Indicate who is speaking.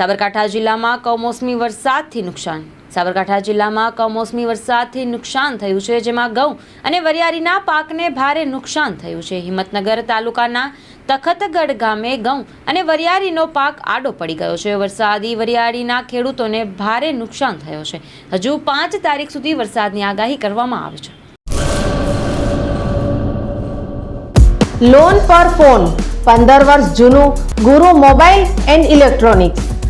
Speaker 1: સાબરકાંઠા જિલ્લામાં કમોસમી વરસાદથી નુકસાન. સાબરકાંઠા જિલ્લામાં કમોસમી વરસાદથી નુકસાન થયું છે, જેમાં ઘઉં અને વરિયાળીના પાકને ભારે નુકસાન થયું છે. હિંમતનગર તાલુકાના તખતગઢ ગામે ઘઉં અને વરિયાળીનો પાક આડો પડી ગયો છે. વરસાદી વરિયાળીના ખેડૂતોને ભારે નુકસાન થયો છે. હજુ પાંચ તારીખ સુધી વરસાદની આગાહી કરવામાં આવી છે.
Speaker 2: લોન પર ફોન પંદર વર્ષ જૂનું ગુરુ મોબાઈલ એન્ડ ઇલેક્ટ્રોનિક્સ.